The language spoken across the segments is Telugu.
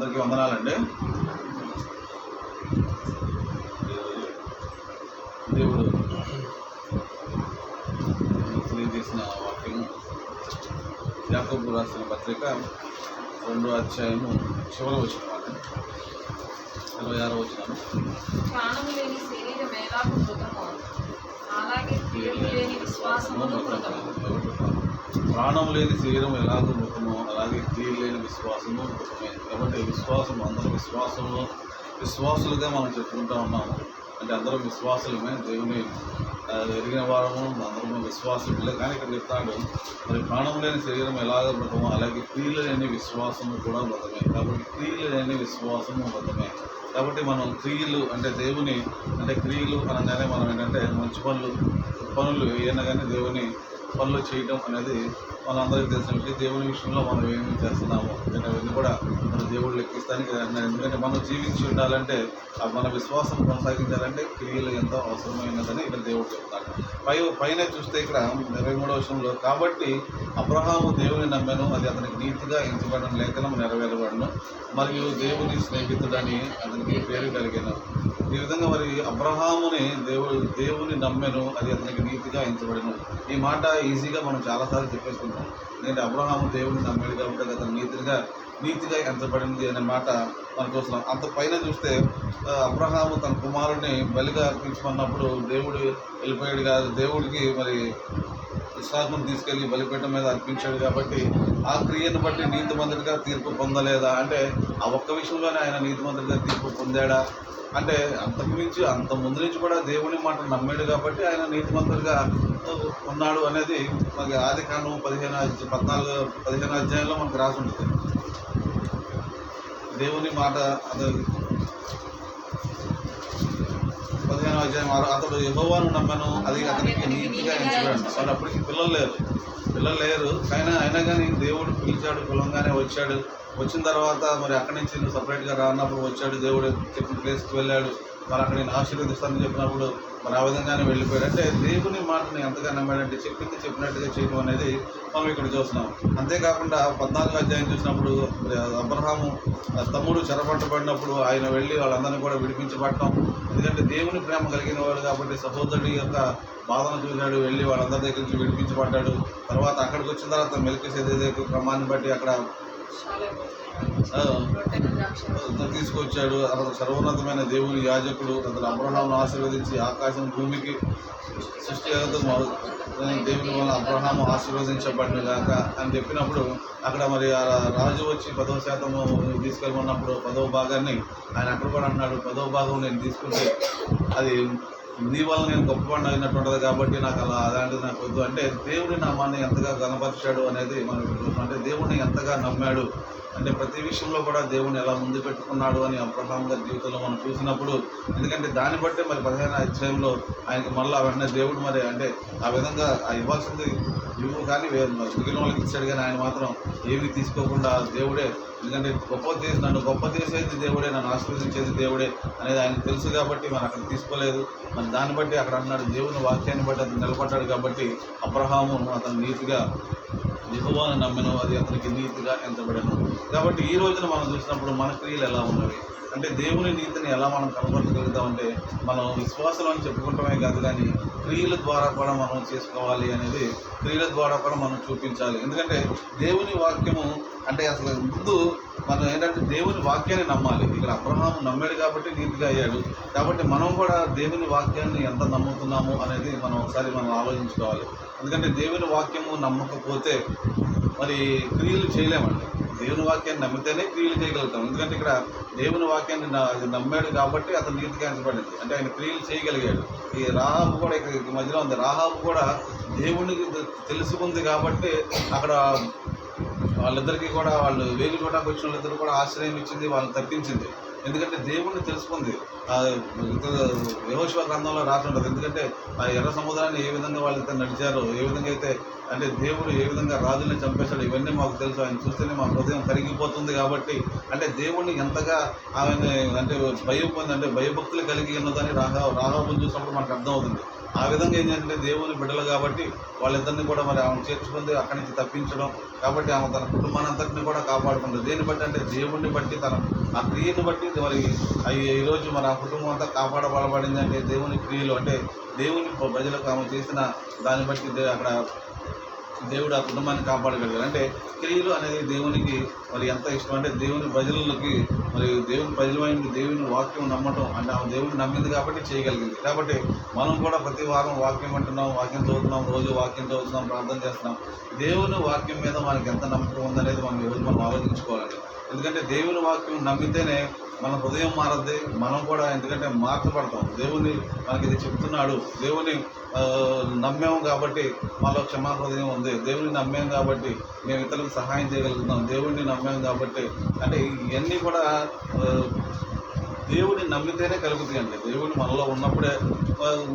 అందరికీ వందనాలండి. దేవుడు తెలియజేసిన వాక్యము యాకోబు రాసిన పత్రిక రెండో అధ్యాయము చివరి వచ్చిన వాళ్ళు ఇరవై ఆరో వచ్చినాను మృతము ప్రాణం లేని శరీరం ఎలాగో అలాగే క్రియలు లేని విశ్వాసము మృతమే కాబట్టి విశ్వాసం అందరూ విశ్వాసంలో విశ్వాసులుగా మనం చెప్పుకుంటూ ఉన్నాము. అంటే అందరూ విశ్వాసులమే దేవుని ఎరిగిన వారము అందరము విశ్వాసులే కానీ ఇక్కడ చెప్తాడు మరి ప్రాణం లేని శరీరం ఎలాగ మృతమో అలాగే క్రియలు లేని విశ్వాసము కూడా మృతమే కాబట్టి క్రియలు లేని విశ్వాసము మృతమే కాబట్టి మనం క్రియలు అంటే దేవుని అంటే క్రియలు అనగానే మనం ఏంటంటే మంచి పనులు పనులు ఏమైనా కానీ దేవుని పనులు చేయడం అనేది మనందరికీ తెలిసిన విషయం దేవుని విషయంలో మనం ఏమి చేస్తున్నాము అంటే కూడా మన దేవుడు లెక్కిస్తానికి ఎందుకంటే మనం జీవించి ఉండాలంటే ఆ మన విశ్వాసం కొనసాగించాలంటే క్రియలు ఎంతో అవసరమైనదని ఇక్కడ దేవుడు చెప్తాడు. పై పైన చూస్తే ఇక్కడ ఇరవై మూడవ విషయంలో కాబట్టి అబ్రహాము దేవుని నమ్మాను అది అతనికి నీతిగా ఎంచబడిన లేఖనం నెరవేరబడను. మరియు దేవుని స్నేహితుడని అతనికి పేరు కలిగాను. ఈ విధంగా మరి అబ్రహాముని దేవుడు దేవుని నమ్మెను అది అతనికి నీతిగా ఎంచబడిను. ఈ మాట ఈజీగా మనం చాలాసార్లు చెప్పేసుకుంటాం. నేను అబ్రహాము దేవుని నమ్మాడు కాబట్టి అతను నీతిగా నీతిగా ఎంచబడింది అనే మాట మనం చూస్తున్నాం అంత పైన చూస్తే అబ్రహాము తన కుమారుడిని బలిగా అర్పించుకున్నప్పుడు దేవుడు వెళ్ళిపోయాడు కాదు. దేవుడికి మరి ఇస్సాకును తీసుకెళ్ళి బలిపీఠం మీద అర్పించాడు కాబట్టి ఆ క్రియను బట్టి నీతిమంతుడిగా తీర్పు పొందలేదా? అంటే ఆ ఒక్క విషయంలోనే ఆయన నీతిమంతుడిగా తీర్పు పొందాడా? అంటే అంతకు మించి అంత ముందు నుంచి కూడా దేవుని మాట నమ్మాడు కాబట్టి ఆయన నీతిమంతుడిగా ఉన్నాడు అనేది మనకి ఆది కాండం పదిహేను పద్నాలుగు పదిహేను అధ్యాయంలో మనకు రాసి ఉంటుంది. దేవుని మాట అతను పదిహేను అధ్యాయం ఆరు అతడు యహోవాను నమ్మను అది అతనికి నీతిగా ఎంచబడి వాళ్ళు అప్పటికి పిల్లలు లేరు. పిల్లలు లేరు. కానీ అయినా కానీ దేవుడు పిలిచాడు పిలంగానే వచ్చాడు. వచ్చిన తర్వాత మరి అక్కడి నుంచి నువ్వు సపరేట్గా రానప్పుడు వచ్చాడు. దేవుడు చెప్పిన ప్లేస్కి వెళ్ళాడు. మరి అక్కడ నేను ఆశీర్వదిస్తానని చెప్పినప్పుడు మరి ఆ విధంగానే వెళ్ళిపోయారు. అంటే దేవుని మాటని ఎంతగా నమ్మాడంటే చెప్పింది చెప్పినట్టుగా చేయడం అనేది మనం ఇక్కడ చూస్తున్నాం. అంతేకాకుండా పద్నాలుగు అధ్యాయం చూసినప్పుడు మరి అబ్రహాము తమ్ముడు చెరపట్టబడినప్పుడు ఆయన వెళ్ళి వాళ్ళందరినీ కూడా విడిపించబడటం. ఎందుకంటే దేవుని ప్రేమ కలిగిన వాడు కాబట్టి సహోదరుడి యొక్క బాధను చూశాడు వెళ్ళి వాళ్ళందరి దగ్గర నుంచి విడిపించబడ్డాడు. తర్వాత అక్కడికి వచ్చిన తర్వాత మెలికి సేదే క్రమాన్ని బట్టి అక్కడ అతను తీసుకొచ్చాడు. అతను సర్వోన్నతమైన దేవుని యాజకుడు. అతను అబ్రహాంను ఆశీర్వదించి ఆకాశం భూమికి సృష్టి దేవుని వల్ల అబ్రహాము ఆశీర్వదించబడిన గాక అని చెప్పినప్పుడు అక్కడ మరి ఆ రాజు వచ్చి పదవ శాతము తీసుకెళ్ళమన్నప్పుడు పదవ భాగాన్ని ఆయన అక్కడ కూడా అన్నాడు పదవ భాగం నేను తీసుకుంటే అది నీ వల్ల నేను గొప్పవాడిని అయినట్టు కాబట్టి నాకు అలా అలాంటిది నాకు వద్దు అంటే దేవుడి నామాన్ని ఎంతగా గణపరిచాడు అనేది మనం చూస్తున్నాం. అంటే దేవుడిని ఎంతగా నమ్మాడు అంటే ప్రతి విషయంలో కూడా దేవుని ఎలా ముందు పెట్టుకున్నాడు అని అబ్రహాం గారి జీవితంలో మనం చూసినప్పుడు ఎందుకంటే దాన్ని బట్టే మరి పదిహేను అధ్యాయంలో ఆయనకి మళ్ళీ వెంటనే దేవుడు మరి అంటే ఆ విధంగా ఆ ఇవ్వాల్సింది ఇవ్వు కానీ వే- మిగిలిన వాళ్ళకి ఇచ్చాడు కానీ ఆయన మాత్రం ఏమీ తీసుకోకుండా దేవుడే ఎందుకంటే గొప్ప చేసి నన్ను గొప్ప చేసేది దేవుడే నన్ను ఆశీర్వదించేది దేవుడే అనేది ఆయనకు తెలుసు కాబట్టి మనం అక్కడ తీసుకోలేదు. మరి దాన్ని బట్టి అక్కడ అన్నాడు దేవుని వాక్యాన్ని బట్టి అతను నిలబడ్డాడు కాబట్టి అబ్రహాము అతను నీతిగా యెహోవాను నమ్మెను అది అతనికి నీతిగా ఎంతబడను. కాబట్టి ఈ రోజున మనం చూసినప్పుడు మన క్రియలు ఎలా ఉన్నవి? అంటే దేవుని నీతిని ఎలా మనం కనపరచగలుగుతామంటే మనం విశ్వాసం అని చెప్పుకుంటమే కాదు కానీ క్రియల ద్వారా కూడా మనం చేసుకోవాలి అనేది క్రియల ద్వారా కూడా మనం చూపించాలి. ఎందుకంటే దేవుని వాక్యము అంటే అసలు ముందు మనం ఏంటంటే దేవుని వాక్యాన్ని నమ్మాలి. ఇక్కడ అబ్రహాం నమ్మాడు కాబట్టి నీతిగా అయ్యాడు. కాబట్టి మనం కూడా దేవుని వాక్యాన్ని ఎంత నమ్ముతున్నాము అనేది మనం ఒకసారి మనం ఆలోచించుకోవాలి. ఎందుకంటే దేవుని వాక్యము నమ్మకపోతే మరి క్రియలు చేయలేమండి. దేవుని వాక్యాన్ని నమ్మితేనే క్రియలు చేయగలుగుతాం. ఎందుకంటే ఇక్కడ దేవుని వాక్యాన్ని నమ్మాడు కాబట్టి అతను నీతిగా ఎంచబడింది. అంటే ఆయన క్రియలు చేయగలిగాడు. ఈ రాహాబు కూడా ఇక్కడ మధ్యలో ఉంది. రాహాబు కూడా దేవునికి తెలుసుకుంది కాబట్టి అక్కడ వాళ్ళిద్దరికీ కూడా వాళ్ళు వేలు కూడా వచ్చిన వాళ్ళిద్దరు కూడా ఆశ్రయం ఇచ్చింది వాళ్ళని తప్పించింది. ఎందుకంటే దేవుణ్ణి తెలుసుకుంది. ఆ యహోశివ గ్రంథంలో రాసి ఉంటుంది ఎందుకంటే ఆ ఎర్ర సముద్రాన్ని ఏ విధంగా వాళ్ళైతే నడిచారో ఏ విధంగా అయితే అంటే దేవుడు ఏ విధంగా రాజుని చంపేశాడు ఇవన్నీ మాకు తెలుసు. ఆయన చూస్తేనే మా హృదయం కరిగిపోతుంది కాబట్టి అంటే దేవుడిని ఎంతగా ఆయన అంటే భయం పొంది అంటే భయభక్తులు కలిగి ఉన్నదని రాహా రాహాబుని చూసినప్పుడు మనకు అర్థమవుతుంది. ఆ విధంగా ఏంటంటే దేవుని బిడ్డలు కాబట్టి వాళ్ళిద్దరిని కూడా మరి ఆమె చేర్చుకుంది అక్కడి నుంచి తప్పించడం కాబట్టి ఆమె తన కుటుంబానంతటిని అంతటిని కూడా కాపాడుకుంటుంది దేన్ని బట్టి అంటే దేవుడిని బట్టి తన ఆ క్రియను బట్టి మరి ఈరోజు మరి ఆ కుటుంబం అంతా కాపాడబడబడింది అంటే దేవుని క్రియలు అంటే దేవుని ప్రజలకు ఆమె చేసిన దాన్ని బట్టి అక్కడ దేవుడు ఆ కుటుంబాన్ని కాపాడగలిగారు అంటే క్రియలు అనేది దేవునికి మరి ఎంత ఇష్టం? అంటే దేవుని ప్రజలకి మరి దేవుని ప్రజలమైన దేవుని వాక్యం నమ్మటం అంటే ఆమె దేవుని నమ్మింది కాబట్టి చేయగలిగింది. కాబట్టి మనం కూడా ప్రతి వారం వాక్యం అంటున్నాం వాక్యం చదువుతున్నాం రోజు వాక్యం చదువుతున్నాం ప్రార్థన చేస్తున్నాం. దేవుని వాక్యం మీద మనకి ఎంత నమ్మకం ఉందనేది మనం ఈరోజు మనం ఆలోచించుకోవాలండి ఎందుకంటే దేవుని వాక్యం నమ్మితేనే మన హృదయం మారద్ది మనం కూడా ఎందుకంటే మార్చబడతాం. దేవుని మనకి ఇది చెప్తున్నాడు. దేవుని నమ్మాము కాబట్టి మాలో క్షమా హృదయం ఉంది. దేవుని నమ్మాం కాబట్టి మేము ఇతరులకు సహాయం చేయగలుగుతాం దేవుడిని నమ్మాం కాబట్టి అంటే ఇవన్నీ కూడా దేవుని దేవుడిని నమ్మితేనే కలుగుతాయి అండి. దేవుని మనలో ఉన్నప్పుడే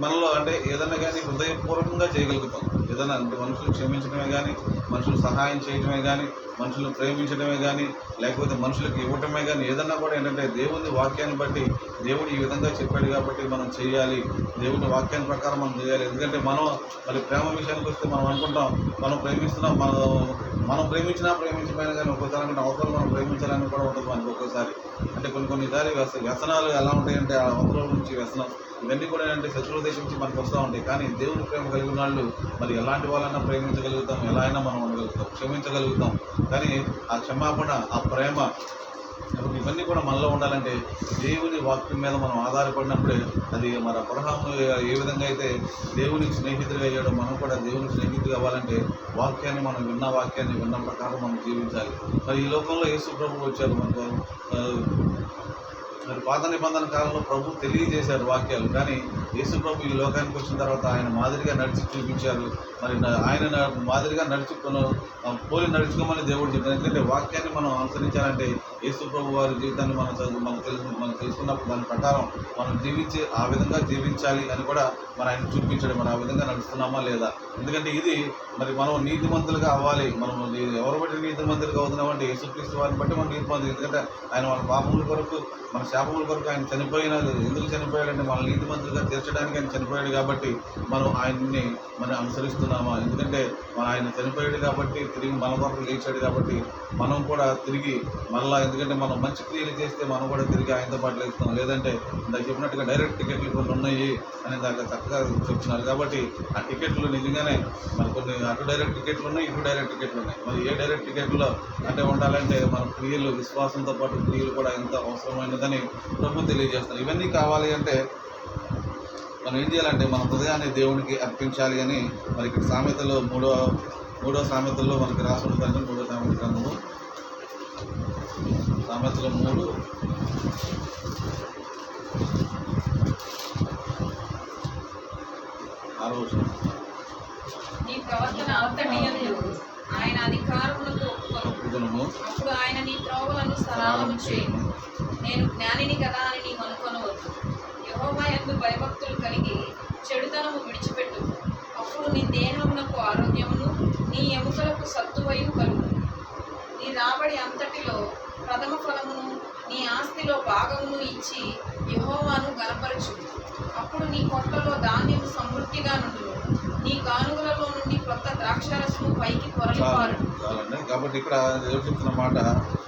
మనలో అంటే ఏదైనా కానీ హృదయపూర్వకంగా చేయగలుగుతాం. ఏదైనా అంటే మనుషులు క్షమించడమే కానీ మనుషులు సహాయం చేయడమే కానీ మనుషులు ప్రేమించడమే కానీ లేకపోతే మనుషులకు ఇవ్వటమే కానీ ఏదన్నా కూడా ఏంటంటే దేవుని వాక్యాన్ని బట్టి దేవుడు ఈ విధంగా చెప్పాడు కాబట్టి మనం చేయాలి. దేవుని వాక్యాన్ని ప్రకారం మనం చేయాలి. ఎందుకంటే మనం మరి ప్రేమ విషయానికి వస్తే మనం అనుకుంటాం మనం ప్రేమిస్తున్నాం మనం మనం ప్రేమించినా ప్రేమించమైనా కానీ ఒక్కోసారి అంటే అవసరం మనం ప్రేమించాలని కూడా ఉంటుంది మనకి ఒక్కోసారి. అంటే కొన్ని కొన్నిసారి వ్యస వ్యసనాలు ఎలా ఉంటాయంటే ఆ అవసరం నుంచి వ్యసనం ఇవన్నీ కూడా ఏంటంటే శత్రువుల దేశం నుంచి మనకు వస్తూ ఉంటాయి. కానీ దేవుని ప్రేమ కలిగిన వాళ్ళు మరి ఎలాంటి వాళ్ళైనా ప్రేమించగలుగుతాం ఎలా అయినా మనం ఉండగలుగుతాం క్షమించగలుగుతాం. కానీ ఆ క్షమాపణ ఆ ప్రేమ ఇవన్నీ కూడా మనలో ఉండాలంటే దేవుని వాక్యం మీద మనం ఆధారపడినప్పుడే అది మన అబ్రహాము ఏ విధంగా అయితే దేవునికి స్నేహితుడిగా అయ్యాడో మనం కూడా దేవుని స్నేహితుడు అవ్వాలంటే వాక్యాన్ని మనం విన్న వాక్యాన్ని విన్న ప్రకారం మనం జీవించాలి. మరి ఈ లోకంలో యేసు ప్రభు వచ్చారు మనకు. మరి పాత నిబంధన కాలంలో ప్రభు తెలియజేశారు వాక్యాలు. కానీ యేసు ప్రభు ఈ లోకానికి వచ్చిన తర్వాత ఆయన మాదిరిగా నడిచి చూపించారు. మరి ఆయన మాదిరిగా నడుచుకున్న పోలి నడుచుకోమని దేవుడు చెప్పారు ఎందుకంటే వాక్యాన్ని మనం అనుసరించాలంటే యేసు ప్రభు వారి జీవితాన్ని మనం చదువు మనం తెలుసు మనం తెలుసుకున్నప్పుడు దాని ప్రకారం మనం జీవించి ఆ విధంగా జీవించాలి అని కూడా మన ఆయన చూపించడం. మనం ఆ విధంగా నడుస్తున్నామా లేదా? ఎందుకంటే ఇది మరి మనం నీతిమంతులుగా అవ్వాలి. మనం ఎవరు బట్టి నీతిమంతులుగా అవుతున్నామంటే యేసుక్రీస్తు వారిని బట్టి మనం నీతిమంతులు. ఎందుకంటే ఆయన మన పాపముల కొరకు మన శాపముల కొరకు ఆయన చనిపోయిన ఎందుకు చనిపోయాడంటే మన నీతిమంతులుగా తీర్చడానికి ఆయన చనిపోయాడు కాబట్టి మనం ఆయన్ని మనం అనుసరిస్తున్నామా? ఎందుకంటే మన ఆయన చనిపోయాడు కాబట్టి తిరిగి మన కొరకు లేచాడు కాబట్టి మనం కూడా తిరిగి మళ్ళా ఎందుకంటే మనం మంచి క్రియలు చేస్తే మనం కూడా తిరిగి ఆయనతో పాటు లేస్తాం. లేదంటే ఇందాక చెప్పినట్టుగా డైరెక్ట్ టికెట్లు కొన్ని ఉన్నాయి అని దాకా చక్కగా చెప్తున్నారు కాబట్టి ఆ టికెట్లు నిజంగానే మరి కొన్ని అటు డైరెక్ట్ టికెట్లు ఉన్నాయి ఇటు డైరెక్ట్ టికెట్లు ఉన్నాయి. మరి ఏ డైరెక్ట్ టికెట్లో అంటే ఉండాలంటే మన క్రియలు విశ్వాసంతో పాటు క్రియలు కూడా ఎంత అవసరమైనదని ప్రభుత్వం తెలియజేస్తారు ఇవన్నీ కావాలి అంటే మనం ఏం చేయాలంటే మన హృదయాన్ని దేవునికి అర్పించాలి అని మరి ఇక్కడ సామెతలో మూడో మూడో సామెతల్లో మనకి రాసి ఉంటుందండి మూడో సామెత గ్రంథము. సామెతలో మూడు. నీ ప్రవర్తన ఆయన అధికారములకు ఒప్పుకొను ఒప్పుకొనుము. అప్పుడు ఆయన నీ త్రోవలను సరాలము చేయను. నేను జ్ఞానిని కదా అని నీవు అనుకొనవద్దు. యెహోవా యందు భయభక్తులు కలిగి చెడుతనము విడిచిపెట్టు. అప్పుడు నీ దేహమునకు ఆరోగ్యమును నీ ఎముకలకు సత్తువయు కలుగు. రాబడి అంతటిలో ప్రథమ ఫలమును నీ ఆస్తిలో భాగమును ఇచ్చి యహోవాను గనపరచు. అప్పుడు నీ కొట్టలో ధాన్యం సమృద్ధిగా నుండు నీ కానుగలలో నుండి కొత్త ద్రాక్షరసము పైకి పొరలిపారు. కాబట్టి ఇక్కడ దేవుడు చెప్తున్న మాట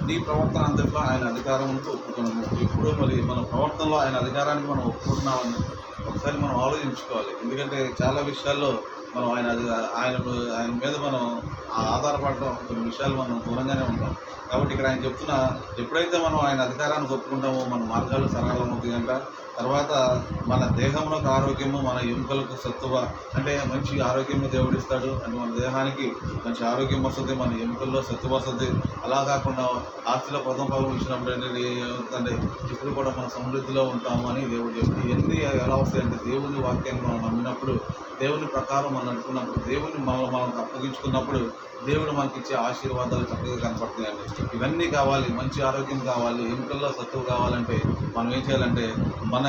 నీ ప్రవర్తన అంతట్లో ఆయన అధికారంతో ఒప్పుకున్నాము ఇప్పుడు మరి మన ప్రవర్తనలో ఆయన అధికారానికి మనం ఒప్పుకుంటున్నామని ఒకసారి మనం ఆలోచించుకోవాలి. ఎందుకంటే చాలా విషయాల్లో మనం ఆయన అది ఆయన ఆయన మీద మనం ఆధారపడటం కొన్ని విషయాలు మనం దూరంగానే ఉంటాం. కాబట్టి ఇక్కడ ఆయన చెప్తున్న ఎప్పుడైతే మనం ఆయన అధికారాన్ని ఒప్పుకుంటామో మన మార్గాలు సరళం సరళమవుతాయంట తర్వాత మన దేహంలోకి ఆరోగ్యము మన ఎముకలకు సత్తువ. అంటే మంచి ఆరోగ్యము దేవుడిస్తాడు. అంటే మన దేహానికి మంచి ఆరోగ్యం వస్తుంది మన ఎముకల్లో సత్తువ వస్తుంది. అలా కాకుండా ఆస్తిలో ప్రథమ భాగం ఇచ్చినప్పుడు ఏంటంటే ఏమవుతుందంటే ఇప్పుడు కూడా మన సమృద్ధిలో ఉంటాము అని దేవుడు చెప్తుంది ఇవన్నీ ఎలా వస్తాయంటే దేవుని వాక్యాన్ని మనం నమ్మినప్పుడు దేవుని ప్రకారం మనం అనుకున్నప్పుడు దేవుని మనం మనం అప్పగించుకున్నప్పుడు దేవుడు మనకి ఇచ్చే ఆశీర్వాదాలు చక్కగా కనపడుతున్నాయండి ఇవన్నీ కావాలి మంచి ఆరోగ్యం కావాలి ఎముకల్లో సత్తువ కావాలంటే మనం ఏం చేయాలంటే మన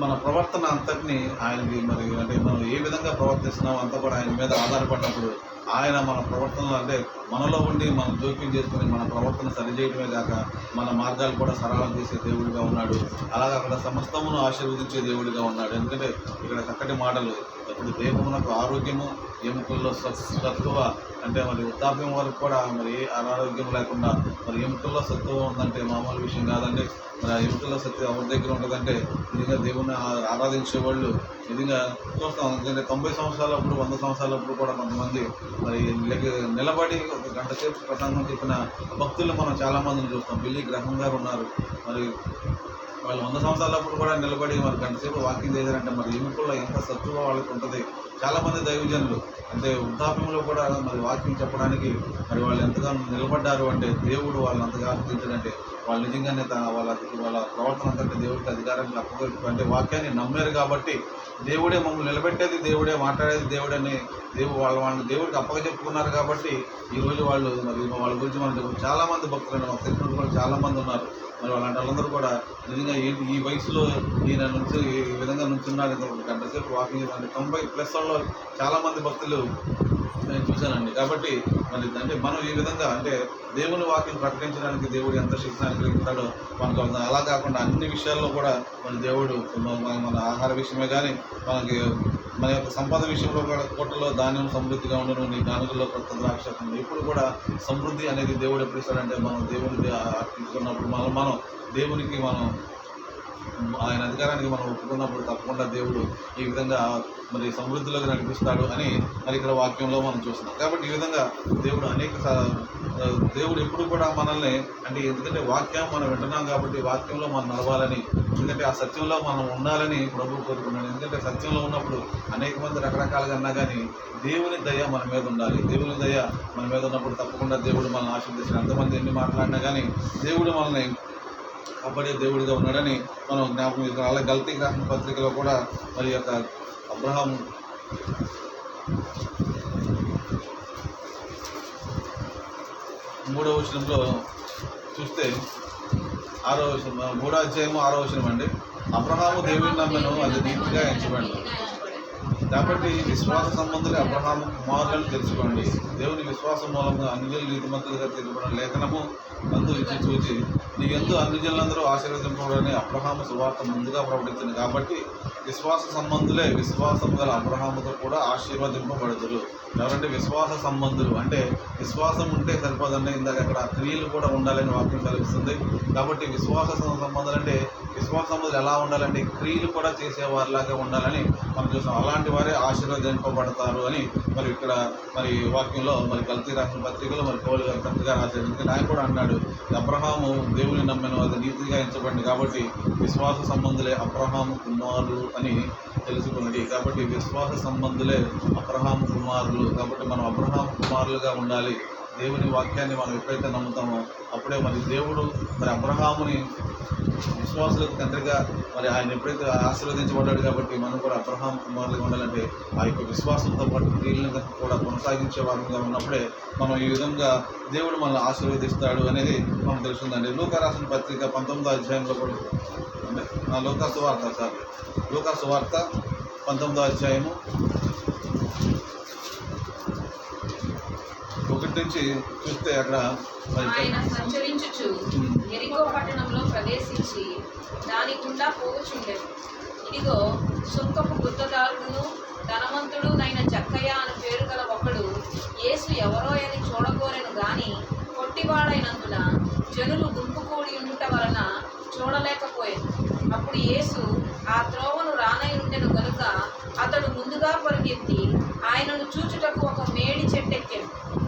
మన ప్రవర్తన అంతటిని ఆయనకి మరి అంటే మనం ఏ విధంగా ప్రవర్తిస్తున్నాం అంతా కూడా ఆయన మీద ఆధారపడినప్పుడు ఆయన మన ప్రవర్తనలు అంటే మనలో ఉండి మనం జోక్యం చేసుకుని మన ప్రవర్తన సరిచేయడమే కాక మన మార్గాలు కూడా సరళం చేసే దేవుడిగా ఉన్నాడు. అలాగే అక్కడ సమస్తమును ఆశీర్వదించే దేవుడిగా ఉన్నాడు. ఎందుకంటే ఇక్కడ చక్కటి మాటలు ఇప్పుడు దేహమునకు ఆరోగ్యము ఎముకల్లో సత్- సత్తువ అంటే మరి వృద్ధాప్యం వరకు కూడా మరి ఏ అనారోగ్యం లేకుండా మరి ఎముకల్లో సత్తువ ఉందంటే మామూలు విషయం కాదండి. మరి ఆ ఎముకల్లో సత్తువ ఎవరి దగ్గర ఉంటుందంటే నిజంగా దేవుని ఆరాధించే వాళ్ళు నిజంగా చూస్తాం. ఎందుకంటే తొంభై సంవత్సరాలప్పుడు వంద సంవత్సరాలప్పుడు కూడా కొంతమంది మరి నిలబడి ఒక గంట సేపు ప్రసంగం చెప్పిన భక్తులు మనం చాలామందిని చూస్తాం. బిల్లి గ్రహం గారు ఉన్నారు. మరి వాళ్ళు వంద సంవత్సరాలప్పుడు కూడా నిలబడి మరి గంటసేపు వాకింగ్ చేశారంటే మరి ఎముకల్లో ఎంత సత్తువ వాళ్ళకి ఉంటుంది. చాలా మంది దైవజనులు అంటే వృద్ధాప్యంలో కూడా మరి వాకింగ్ చెప్పడానికి మరి వాళ్ళు ఎంతగానో నిలబడ్డారు అంటే దేవుడు వాళ్ళని అంతగా అర్థించడంటే వాళ్ళు నిజంగానే తన వాళ్ళ వాళ్ళ ప్రవర్తన అంతటి దేవుడికి అధికారంగా అప్పగొట్టు అంటే వాక్యాన్ని నమ్మారు కాబట్టి దేవుడే మమ్మల్ని నిలబెట్టేది దేవుడే మాట్లాడేది దేవుడని దేవుడు వాళ్ళ వాళ్ళని దేవుడికి అప్పగ చెప్పుకున్నారు కాబట్టి ఈ రోజు వాళ్ళు మరి వాళ్ళ గురించి మనం చాలామంది చాలా మంది భక్తులు మాకు తెలిసిన కూడా చాలామంది ఉన్నారు. మరి అలాంటి వాళ్ళందరూ కూడా నిజంగా ఈ వయసులో ఈయన నుంచి ఈ విధంగా నుంచున్నారు గంట సేపు వాకింగ్ అంటే తొంభై ప్లస్ వాళ్ళు చాలా మంది భక్తులు నేను చూశానండి. కాబట్టి మరి అంటే మనం ఈ విధంగా అంటే దేవుని వాక్యం ప్రకటించడానికి దేవుడు ఎంత శక్తిని అనుగ్రహిస్తాడో మనకు అలా కాకుండా అన్ని విషయాల్లో కూడా మన దేవుడు మన- మన- ఆహార విషయమే కానీ మనకి మన యొక్క సంపద విషయంలో కూడా కోటలో ధాన్యం సమృద్ధిగా ఉండను నీ గానుగుల్లో కొత్త ద్రాక్ష ఇప్పుడు కూడా సమృద్ధి అనేది దేవుడు ఎప్పుడు ఇస్తాడంటే మనం దేవుడిని అర్పించుకున్నప్పుడు. మనం మనం దేవునికి మనం ఆయన అధికారానికి మనం ఒప్పుకున్నప్పుడు తప్పకుండా దేవుడు ఈ విధంగా మరి సమృద్ధిలోకి నడిపిస్తాడు అని మరి ఇక్కడ వాక్యంలో మనం చూస్తున్నాం. కాబట్టి ఈ విధంగా దేవుడు అనేక దేవుడు ఎప్పుడు కూడా మనల్ని అంటే ఎందుకంటే వాక్యం మనం వింటున్నాం కాబట్టి వాక్యంలో మనం నడవాలని ఎందుకంటే ఆ సత్యంలో మనం ఉండాలని ప్రభువు కోరుకున్నాడు. ఎందుకంటే సత్యంలో ఉన్నప్పుడు అనేక మంది రకరకాలుగా అన్నా కానీ దేవుని దయ మన మీద ఉండాలి. దేవుని దయ మన మీద ఉన్నప్పుడు తప్పకుండా దేవుడు మనల్ని ఆశీర్దించిన ఎంతమంది ఎన్ని మాట్లాడినా కానీ దేవుడు మనల్ని కాపాడే దేవుడిగా ఉన్నాడని మనం జ్ఞాపకం చేసుకున్నాం. అలాగే గల్తీ రాసిన పత్రికలో కూడా మరి యొక్క అబ్రహాం మూడవ వచనంలో చూస్తే ఆరో వచనం మూడో అధ్యాయము ఆరో వచనం అండి. అబ్రహాము దేవుడిని నమ్మను అది నీతిగా ఎంచబడి కాబట్టి విశ్వాస సంబంధులు అబ్రహాం కుమారులను తెలుసుకోండి. దేవుని విశ్వాసం మూలంగా అన్నిజలు నీతిమంతులుగా తెలుపడం లేఖనము అందు ఇచ్చి చూచి నీ ఎందు అన్నిజనులందరూ ఆశీర్వదింపబడని అబ్రహాము సువార్త ముందుగా ప్రకటించింది కాబట్టి విశ్వాస సంబంధులే విశ్వాసం గల అబ్రహాముతో కూడా ఆశీర్వదింపబడుదురు. ఎవరంటే విశ్వాస సంబంధులు. అంటే విశ్వాసం ఉంటే సరిపోదండి. ఇందాక అక్కడ క్రియలు కూడా ఉండాలని వాక్యం కల్పిస్తుంది. కాబట్టి విశ్వాస సంబంధాలు అంటే విశ్వాస సంబంధాలు ఎలా ఉండాలంటే క్రియలు కూడా చేసేవారిలాగా ఉండాలని మనం చూసాం అలాంటి వారే ఆశీర్వదింపబడతారు అని మరి ఇక్కడ మరి వాక్యంలో మరి కల్తీ రాసిన పత్రికలో మరి పౌలు గారు కరెక్ట్గా రాశారు. ఎందుకంటే ఆయన కూడా అన్నాడు అబ్రహాము దేవుని నమ్మిన అది నీతిగా ఎంచబడింది కాబట్టి విశ్వాస సంబంధులే అబ్రహాము కుమారులు అని తెలుసుకున్నది. కాబట్టి విశ్వాస సంబంధులే అబ్రహాము కుమారులు. కాబట్టి మనం అబ్రహాము కుమారులుగా ఉండాలి దేవుని వాక్యాన్ని మనం ఎప్పుడైతే నమ్ముతామో అప్పుడే మరి దేవుడు మరి అబ్రహాముని విశ్వాసులకు తండ్రిగా మరి ఆయన ఎప్పుడైతే ఆశీర్వదించబడ్డాడు కాబట్టి మనం కూడా అబ్రహాం కుమారులుగా ఉండాలంటే ఆ యొక్క విశ్వాసంతో పాటు క్రియలను కూడా కొనసాగించే వారంగా ఉన్నప్పుడే మనం ఈ విధంగా దేవుడు మనల్ని ఆశీర్వదిస్తాడు అనేది మనం తెలుస్తుందండి. లూకా పత్రిక పంతొమ్మిదో అధ్యాయంలో కూడా అంటే నా లోకా సువార్త సార్. లోకా సువార్త పంతొమ్మిదో అధ్యాయము నుంచి చూస్తే అక్కడ ఆయన సంచరించుచు ఎరిగో పట్టణంలో ప్రవేశించి దాని గుండా పోగుచుండెను ఇదిగో సుంకపు గుత్తదారుడును ధనవంతుడు నైన జక్కయ్య అని పేరు గల ఒకడు యేసు ఎవరో అని చూడగోరెను గాని పొట్టివాడైనందున జనులు గుంపు కూడి ఉండుట వలన చూడలేకపోయాను. అప్పుడు యేసు ఆ త్రోవను రానై ఉండెను గనుక అతడు ముందుగా పరుగెత్తి ఆయనను చూచుటకు ఒక మేడి చెట్టెక్కాను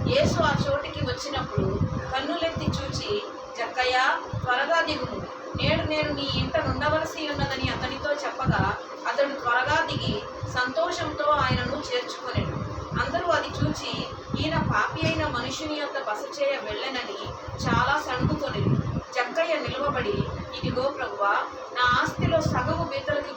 యేసు ఆ చోటికి వచ్చినప్పుడు కన్నులెత్తి చూచి జక్కయ్య త్వరగా దిగుము నేడు నేను నీ ఇంట ఉండవలసి ఉన్నదని అతనితో చెప్పగా అతడు త్వరగా దిగి సంతోషంతో ఆయనను చేర్చుకొనెను. అందరూ అది చూచి ఈయన పాపి అయిన మనుషుని యొక్క బస చేయ వెళ్ళనని చాలా సణుగుకొనిరి జక్కయ్య నిలవబడి ఇదిగో ప్రభువా నా ఆస్తిలో సగము బీతలకు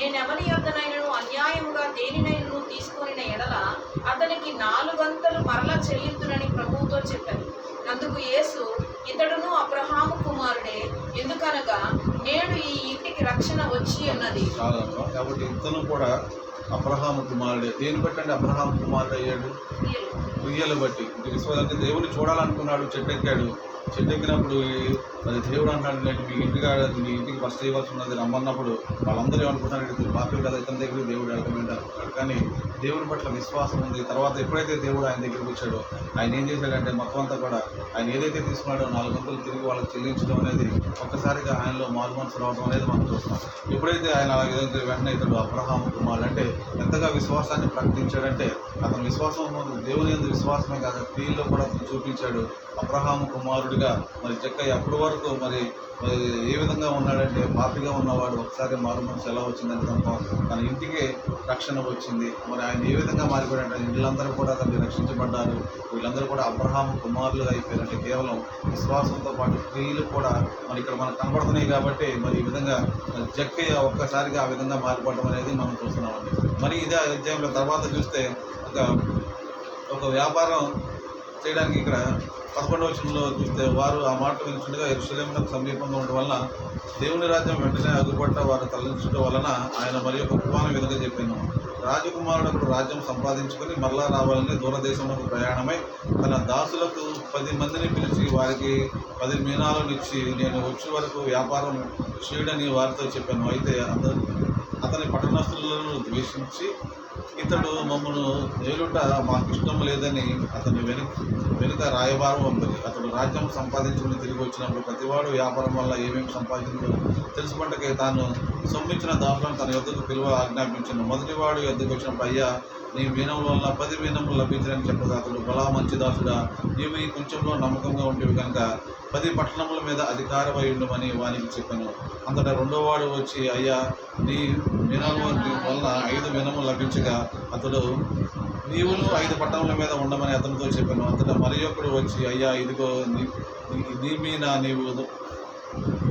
నేనెవరి యొద్దనైనను అన్యాయముగా దేనినైనను తీసుకొనిన ఎడల అతనికి నాలుగంతలు మరల చెల్లిద్దునని ప్రభువుతో చెప్పాను. అందుకు యేసు ఇతడును అబ్రహాము కుమారుడే ఎందుకనగా నేడు ఈ ఇంటికి రక్షణ వచ్చి ఉన్నది. కాబట్టి ఇతను కూడా అబ్రహాము కుమారుడే. దేని బట్టి అంటే అబ్రహాం కుమారుడు అయ్యాడు? క్రియలు. బట్టి. అంటే దేవుని చూడాలనుకున్నాడు చెట్టెక్కాడు చెట్టెక్కినప్పుడు మరి దేవుడు అంటాడు నేను మీ ఇంటికి మీ ఇంటికి ఫస్ట్ చేయవలసి ఉన్నది రమ్మన్నప్పుడు వాళ్ళందరూ ఏమనుకుంటారంటే ఇతను కదా ఇతని దగ్గర దేవుడు వెళ్ళకమేంటి కానీ దేవుని పట్ల విశ్వాసం ఉంది. తర్వాత ఎప్పుడైతే దేవుడు ఆయన దగ్గరికి వచ్చాడో ఆయన ఏం చేశాడంటే మొత్తం అంతా కూడా ఆయన ఏదైతే తీసుకున్నాడో నాలుగు వందలు తిరిగి వాళ్ళకి చెల్లించడం అనేది ఒక్కసారిగా ఆయనలో మారు మనసు రావడం అనేది మనం చూస్తాం. ఎప్పుడైతే ఆయన ఏదైతే వెంటనే ఇతడు అబ్రహాం కుమారుడు అంటే ఎంతగా విశ్వాసాన్ని ప్రకటించాడంటే అతని విశ్వాసం ఉన్నది దేవుని ఎందుకు విశ్వాసమే కాదు క్రియల్లో కూడా చూపించాడు అబ్రహాం కుమారుడిగా. మరి చెక్కయ్య అప్పటి వరకు మరి ఏ విధంగా ఉన్నాడంటే పాపిగా ఉన్నవాడు ఒకసారి మారు మనసు ఎలా వచ్చిందని తప్ప తన ఇంటికి రక్షణ వచ్చింది. మరి ఆయన ఏ విధంగా మారిపోయాడంటే వీళ్ళందరూ కూడా అతన్ని రక్షించబడ్డారు. వీళ్ళందరూ కూడా అబ్రహాం కుమారులుగా అయిపోయారంటే కేవలం విశ్వాసంతో పాటు స్త్రీలు కూడా మరి ఇక్కడ మనకు కనబడుతున్నాయి కాబట్టి మరి ఈ విధంగా జక్కి ఒక్కసారిగా ఆ విధంగా మారిపోవడం అనేది మనం చూస్తున్నామండి. మరి ఇదే అధ్యాయంలో తర్వాత చూస్తే ఒక ఒక వ్యాపారం చేయడానికి ఇక్కడ పదకొండవ వచనంలో చూస్తే వారు ఆ మాట వినిచుండగా ఎరుసలేమునకు సమీపంగా ఉండడం వలన దేవుని రాజ్యం వెంటనే అగుపట్ట వారు తరలించడం వలన ఆయన మరి యొక్క ఉపమానం విధంగా చెప్పాను. రాజకుమారుడు అప్పుడు రాజ్యం సంపాదించుకొని మరలా రావాలని దూరదేశంలో ప్రయాణమై తన దాసులకు పది మందిని పిలిచి వారికి పది మీనాలను ఇచ్చి నేను వచ్చే వరకు వ్యాపారం చేయడని వారితో చెప్పాను. అయితే అందరూ అతని పట్టణస్తులను ద్వేషించి ఇతడు మమ్మను ఏలుట మాకు ఇష్టం లేదని అతని వెనుక వెనుక రాయబారం పంపింది అతడు రాజ్యం సంపాదించుకుని తిరిగి వచ్చినప్పుడు ప్రతివాడు వ్యాపారం వల్ల ఏమేమి సంపాదించిందో తెలుసుకుంటే తాను సొమ్మిచ్చిన దాసులను తన యొద్దకు పిలువ ఆజ్ఞాపించను. మొదటివాడు యొద్దకు వచ్చినప్పుడు అయ్యా నీ మీనం వల్ల పది మీనములు లభించని చెప్పగా అతడు బలా మంచి దాసుడా నీవు ఈ కొంచెంలో నమ్మకంగా ఉండేవి కనుక పది పట్టణముల మీద అధికారమై ఉండమని వానికి చెప్పాను. అంతటా రెండో వాడు వచ్చి అయ్యా నీ మీనము వలన ఐదు మీనములు లభించగా అతడు నీవును ఐదు పట్టణముల మీద ఉండమని అతనితో చెప్పాను. అంతటా మరి ఒకడు వచ్చి అయ్యా ఇదిగో నీ నీ- మీద నీవు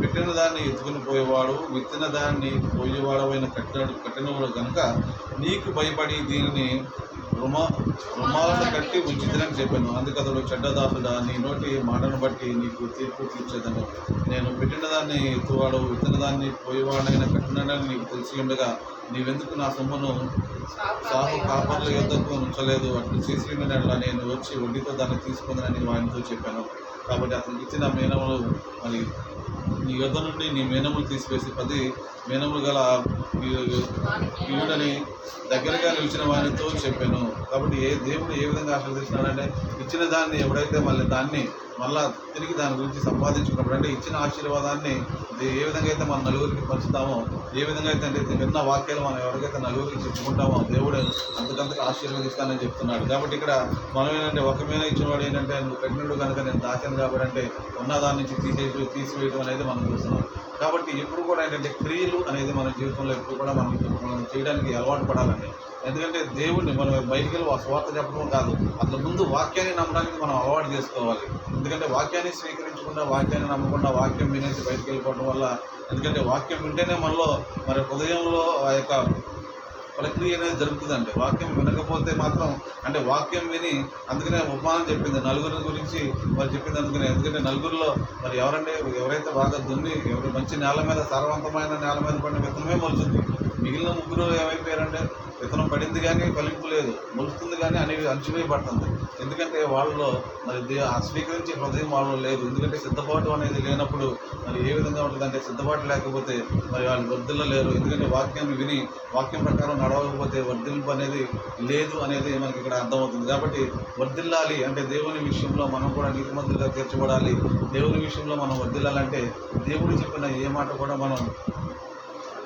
పెట్టిన దాన్ని ఎత్తుకుని పోయేవాడు విత్తిన దాన్ని పోయేవాడవైన కట్టాడు కట్టినవాడు కనుక నీకు భయపడి దీనిని రుమా రుమాలను కట్టి ఉంచితనని చెప్పాను. అందుకు అతడు చెడ్డదాసుడా నీ నోటి మాటను బట్టి నీకు తీర్పు తీర్చేదను. నేను పెట్టిన దాన్ని ఎత్తువాడు విత్తిన దాన్ని పోయేవాడైన కట్టినని నీకు తెలిసి ఉండగా నీవెందుకు నా సొమ్మును సాహు కాపర్ల యుద్ధకు ఉంచలేదు? అట్లు చేసి నేను వచ్చి వడ్డీతో దాన్ని తీసుకుందని వాడితో చెప్పాను. కాబట్టి అతనికి ఇచ్చిన మేనములు మరి నీ యుద్ధ నుండి నీ మేనములు తీసివేసి పది మేనములు గల ఈయుడని దగ్గరగా నిలిచిన వారితో చెప్పాను. కాబట్టి ఏ దేవుడు ఏ విధంగా ఆశీర్వదిస్తున్నాడంటే ఇచ్చిన దాన్ని ఎవడైతే మళ్ళీ దాన్ని మళ్ళా తిరిగి దాని గురించి సంపాదించుకున్నప్పుడు అంటే ఇచ్చిన ఆశీర్వాదాన్ని ఏ విధంగా అయితే మనం నలుగురికి పంచుతామో ఏ విధంగా అయితే అంటే విన్న వాక్యాలు మనం ఎవరికైతే నలుగురికి చెప్పుకుంటామో దేవుడు అంతకంతకు ఆశీర్వదిస్తానని చెప్తున్నాడు. కాబట్టి ఇక్కడ మనం ఏంటంటే ఒక మీద ఇచ్చినవాడు ఏంటంటే నువ్వు పెట్టినడు కనుక నేను దాచాను కాబట్టి అంటే ఉన్న దాని నుంచి తీసేసి తీసివేయడం అనేది మనం చూస్తున్నాం. కాబట్టి ఎప్పుడు కూడా ఏంటంటే క్రియలు అనేది మన జీవితంలో ఎప్పుడు కూడా మనం మనం చేయడానికి అలవాటు పడాలండి. ఎందుకంటే దేవుడిని మనం బయటికి వెళ్ళి ఆ స్వార్థ చెప్పడం కాదు. అంత ముందు వాక్యాన్ని నమ్మడానికి మనం అలవాటు చేసుకోవాలి. ఎందుకంటే వాక్యాన్ని స్వీకరించకుండా వాక్యాన్ని నమ్మకుండా వాక్యం వినేసి బయటికి వెళ్ళిపోవడం వల్ల ఎందుకంటే వాక్యం వింటేనే మనలో మరి హృదయంలో ఆ యొక్క ప్రక్రియ అనేది జరుగుతుందండి. వాక్యం వినకపోతే మాత్రం అంటే వాక్యం విని అందుకనే ఉపమానం చెప్పింది. నలుగురి గురించి మరి చెప్పింది అందుకనే. ఎందుకంటే నలుగురిలో మరి ఎవరంటే ఎవరైతే బాగా దున్ని ఎవరు మంచి నేల మీద సారవంతమైన నేల మీద పడిన విత్తనమే మొలుస్తుంది మిగిలిన ముగ్గురు ఏమైపోయారంటే విత్తనం పడింది కానీ ఫలింపు లేదు. మొలుస్తుంది కానీ అనేవి అణచివేయబడుతుంది ఎందుకంటే వాళ్ళలో మరి దే- ఆ స్వీకరించే హృదయం వాళ్ళు లేదు. ఎందుకంటే సిద్ధపాటు అనేది లేనప్పుడు మరి ఏ విధంగా ఉంటుందంటే సిద్ధపాటు లేకపోతే మరి వాళ్ళు వర్ధిల్ల లేరు. ఎందుకంటే వాక్యాన్ని విని వాక్యం ప్రకారం నడవకపోతే వర్ధింపు అనేది లేదు అనేది మనకి ఇక్కడ అర్థమవుతుంది. కాబట్టి వర్ధిల్లాలి అంటే దేవుని విషయంలో మనం కూడా నీతిమంతులుగా తీర్చబడాలి. దేవుని విషయంలో మనం వర్ధిల్లాలంటే దేవుడు చెప్పిన ఏ మాట కూడా మనం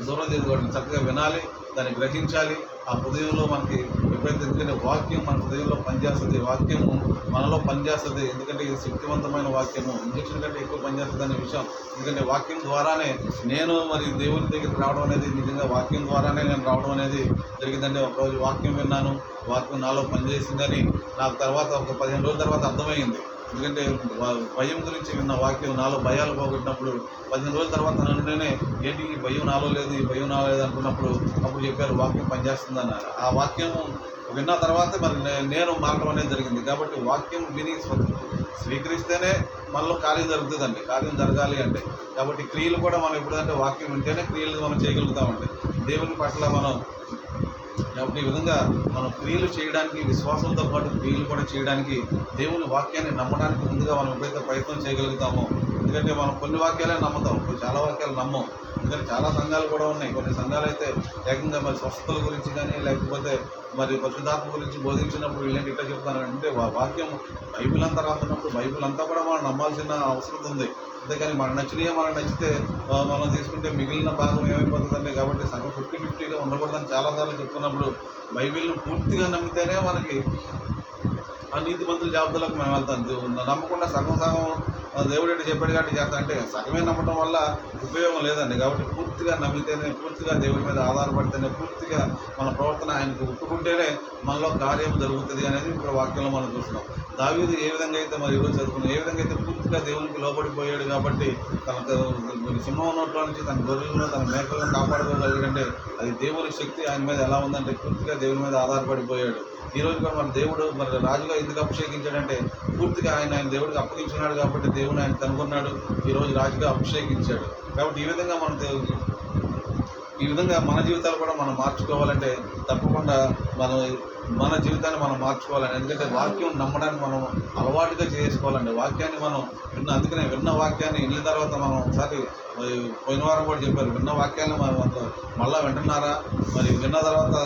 దూరం చేసుకోవడం చక్కగా వినాలి దాన్ని గ్రహించాలి ఆ హృదయంలో మనకి ఎప్పుడైతే ఎందుకంటే వాక్యం మన హృదయంలో పనిచేస్తుంది వాక్యము మనలో పనిచేస్తుంది. ఎందుకంటే ఇది శక్తివంతమైన వాక్యము. ఇంజక్షన్ కంటే ఎక్కువ పనిచేస్తుంది అనే విషయం. ఎందుకంటే వాక్యం ద్వారానే నేను మరి దేవుని దగ్గరికి రావడం అనేది నిజంగా వాక్యం ద్వారానే నేను రావడం అనేది జరిగిందంటే ఒకరోజు వాక్యం విన్నాను. వాక్యం నాలో పనిచేసిందని నాకు తర్వాత ఒక పదిహేను రోజుల తర్వాత అర్థమైంది. ఎందుకంటే భయం గురించి విన్న వాక్యం నాలో భయాలు పోగొట్టినప్పుడు పదిహేను రోజుల తర్వాత నన్ను నేనే ఏంటి ఈ భయం నాలో లేదు ఈ భయం నాలో లేదు అనుకున్నప్పుడు అప్పుడు చెప్పారు వాక్యం పనిచేస్తుంది అన్నారు ఆ వాక్యం విన్న తర్వాత మరి నేను మారడం అనేది జరిగింది. కాబట్టి వాక్యం విని స్వీకరిస్తేనే మనలో కార్యం జరుగుతుందండి. కార్యం జరగాలి అంటే. కాబట్టి క్రియలు కూడా మనం ఎప్పుడంటే వాక్యం ఉంటేనే క్రియలు మనం చేయగలుగుతామండి. దేవుని పట్ల మనం కాబట్టి ఈ విధంగా మనం క్రియలు చేయడానికి విశ్వాసంతో పాటు క్రియలు కూడా చేయడానికి దేవుని వాక్యాన్ని నమ్మడానికి ముందుగా మనం ఎప్పుడైతే ప్రయత్నం చేయగలుగుతామో ఎందుకంటే మనం కొన్ని వాక్యాలే నమ్ముతాం కొన్ని చాలా వాక్యాలు నమ్మం. ఎందుకంటే చాలా సంఘాలు కూడా ఉన్నాయి. కొన్ని సంఘాలు అయితే ఏకంగా మరి స్వస్థతల గురించి కానీ లేకపోతే మరి పరిశుధాత్మ గురించి బోధించినప్పుడు వీళ్ళని ఇట్లా చెప్తాను అంటే వాక్యం బైబిల్ అంతా రాస్తున్నప్పుడు బైబిల్ అంతా కూడా మనం నమ్మాల్సిన అవసరం ఉంది. అంతేకాని మనకు నచ్చినాయో మనకు నచ్చితే మనం తీసుకుంటే మిగిలిన భాగం ఏమైపోతుందండి కాబట్టి సగం ఫిఫ్టీ ఫిఫ్టీగా ఉండకూడదని చాలాసార్లు చెప్తున్నప్పుడు బైబిల్ను పూర్తిగా నమ్మితేనే మనకి ఆ నీతి మంత్రుల జాబితాలకు మేము వెళ్తాం. నమ్మకుండా సగం సగం దేవుడు ఎటు చెప్పాడు కాబట్టి చేస్తా. అంటే సగమే నమ్మటం వల్ల ఉపయోగం లేదండి. కాబట్టి పూర్తిగా నమ్మితేనే పూర్తిగా దేవుడి మీద ఆధారపడితేనే పూర్తిగా మన ప్రవర్తన ఆయనకు ఒప్పుకుంటేనే మనలో కార్యం జరుగుతుంది అనేది ఇప్పుడు వాక్యంలో మనం చూస్తున్నాం. దావీదు ఏ విధంగా అయితే మరి ఈరోజు చదువుకున్నాం ఏ విధంగా అయితే పూర్తిగా దేవునికి లోబడిపోయాడు కాబట్టి తనకు సింహం నోట్లో నుంచి తన గొర్రెలను తన మేకలను కాపాడుకోగలిగాడంటే అది దేవుని శక్తి ఆయన మీద ఎలా ఉందంటే పూర్తిగా దేవుని మీద ఆధారపడిపోయాడు. ఈరోజు కూడా మన దేవుడు మరి రాజుగా ఎందుకు అభిషేకించాడంటే పూర్తిగా ఆయన ఆయన దేవుడికి అప్పగించున్నాడు కాబట్టి దేవుడు ఆయన కనుగొన్నాడు. ఈ రోజు రాజుగా అభిషేకించాడు. కాబట్టి ఈ విధంగా మన దేవు- ఈ విధంగా మన జీవితాలు కూడా మనం మార్చుకోవాలంటే తప్పకుండా మనం మన జీవితాన్ని మనం మార్చుకోవాలని ఎందుకంటే వాక్యం నమ్మడానికి మనం అలవాటుగా చేసుకోవాలండి. వాక్యాన్ని మనం విన్న అందుకనే విన్న వాక్యాన్ని విన్న తర్వాత మనం ఒకసారి పోయిన వారం కూడా చెప్పారు విన్న వాక్యాన్ని మనం మళ్ళీ వింటున్నారా? మరి విన్న తర్వాత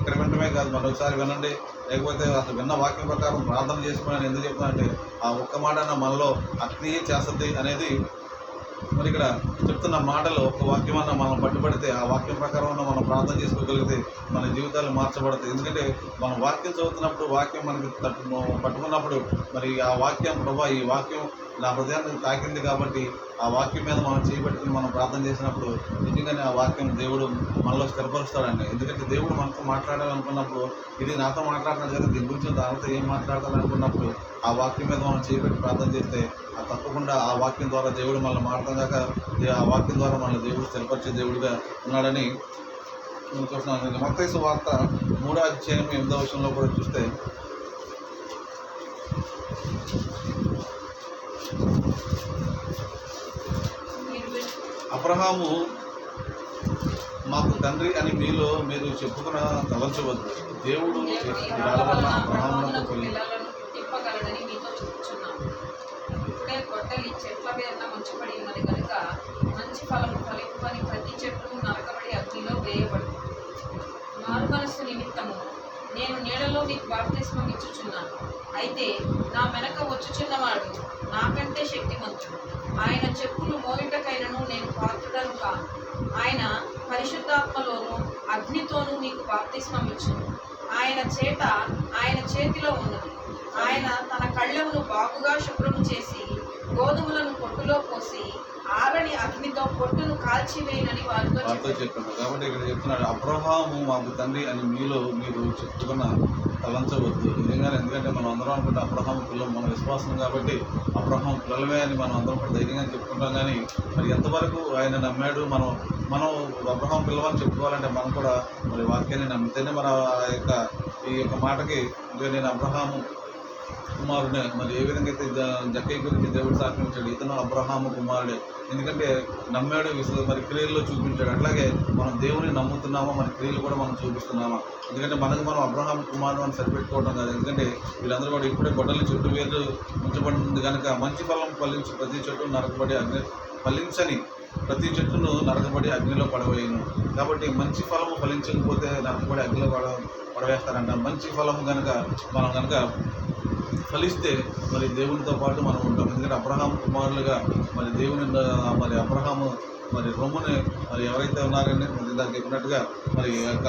ఇక్కడ వినటమే కాదు మరి ఒకసారి వినండి. లేకపోతే అసలు విన్న వాక్యం ప్రకారం ప్రార్థన చేసుకోవాలని ఎందుకు చెప్తానంటే ఆ ఒక్క మాట మనలో అగ్ని చేస్తుంది అనేది మరి ఇక్కడ చెప్తున్న మాటలు ఒక వాక్యం అన్న మనం పట్టుబడితే ఆ వాక్యం ప్రకారం మనం ప్రార్థన చేసుకోగలిగితే మన జీవితాలు మార్చబడతాయి. ఎందుకంటే మనం వాక్యం చదువుతున్నప్పుడు వాక్యం మనకి తట్టు పట్టుకున్నప్పుడు మరి ఆ వాక్యం ప్రభా ఈ వాక్యం నా హృదయాన్ని తాకింది కాబట్టి ఆ వాక్యం మీద మనం చేయబెట్టుకుని మనం ప్రార్థన చేసినప్పుడు నిజంగానే ఆ వాక్యం దేవుడు మనలో స్థిరపరుస్తాడండి. ఎందుకంటే దేవుడు మనతో మాట్లాడాలనుకున్నప్పుడు ఇది నాతో మాట్లాడుతున్నాడు కదా దీని గురించి దానితో ఏం మాట్లాడాలనుకున్నప్పుడు ఆ వాక్యం మీద మనం చేయబెట్టి ప్రార్థన చేస్తే తప్పకుండా ఆ వాక్యం ద్వారా దేవుడు మనల్ని మాట్లాడడం దాకా ఆ వాక్యం ద్వారా మనల్ని దేవుడు స్థిరపరిచే దేవుడిగా ఉన్నాడని మనం చూస్తున్నాం మత్తైసు వార్త మూడో అధ్యాయం ఎనిమిదో విషయంలో కూడా చూస్తే అబ్రహాము మాకు తండ్రి అని మీలో మీరు చెప్పుకున్న తలంచవద్దు. దేవుడు చేసిన విధాల వల్ల అబ్రహామునకు అబ్రహామునకు కలిగి పిల్లలను పుట్టింపగలడని మీతో చెప్తున్నాను ఇప్పుడే గొడ్డలి చెట్ల మీద ఉంచబడి ఉన్నది కనుక మంచి ఫలము ఫలింపని ప్రతి చెట్టు నరకబడి అగ్నిలో వేయబడు మారు మనస్సు నిమిత్తము నేను నీడలో మీకు బాప్తిస్మం ఇచ్చుచున్నాను. అయితే నా వెనక వచ్చుచున్నవాడు నాకంటే శక్తివంతుడు ఆయన చెప్పులు మోయుటకైనను నేను పాత్రుడను కాను. ఆయన పరిశుద్ధాత్మలోను అగ్నితోనూ మీకు బాప్తిస్మం ఇచ్చును. ఆయన చేత ఆయన చేతిలో ఉన్నది. ఆయన తన కళ్ళమును బాగుగా శుభ్రము చేసి గోధుమలను పొట్టులో పోసి ఆరని అగ్నితో పొట్టును కాల్చివేయనని వారితో వారితో చెప్పాడు కాబట్టి ఇక్కడ చెప్తున్నాడు అబ్రహాము మాకు తండ్రి అని మీలో మీరు చెప్పుకున్న తలంచవద్దు. నిజంగానే ఎందుకంటే మనం అందరం అనుకుంటే అబ్రహాం పిల్లలు మన విశ్వాసం కాబట్టి అబ్రహాం పిల్లలమే అని మనం అందరం కూడా ధైర్యంగా చెప్పుకుంటాం కానీ మరి ఎంతవరకు ఆయన నమ్మాడు? మనం మనం అబ్రహాం పిల్లవని చెప్పుకోవాలంటే మనం కూడా మరి వాక్యాన్ని నమ్మితేనే మన ఆ యొక్క ఈ యొక్క మాటకి ఇంకా నేను అబ్రహాము కుమారుడే. మరి ఏ విధంగా అయితే జ- జక్కయ్య గురించి దేవుడు సాక్ష్యం ఇచ్చాడు? ఇతను అబ్రహాము కుమారుడే. ఎందుకంటే నమ్మాడు విశ్వ మరి క్రియల్లో చూపించాడు. అట్లాగే మనం దేవుని నమ్ముతున్నామా? మన క్రియలు కూడా మనం చూపిస్తున్నామా? ఎందుకంటే మనకు మనం అబ్రహాం కుమారుడు అని సరిపెట్టుకోవడం కాదు. ఎందుకంటే వీళ్ళందరూ కూడా ఇప్పుడే గొడ్డలు చుట్టూ వేరు ఉంచబడింది కనుక మంచి ఫలం ఫలించి ప్రతి చెట్టు నరకబడి అగ్ని ఫలించని ప్రతి చెట్టును నరకబడి అగ్నిలో పడవేయను. కాబట్టి మంచి ఫలము ఫలించకపోతే నరకబడి అగ్నిలో పడ పడవేస్తారంట. మంచి ఫలము కనుక మనం కనుక ఫలిస్తే మరి దేవునితో పాటు మనం ఉంటాం. ఎందుకంటే అబ్రహాం కుమారులుగా మరి దేవుని మరి అబ్రహాము మరి రొమ్ముని మరి ఎవరైతే ఉన్నారని మరి దానికి చెప్పినట్టుగా మరి యొక్క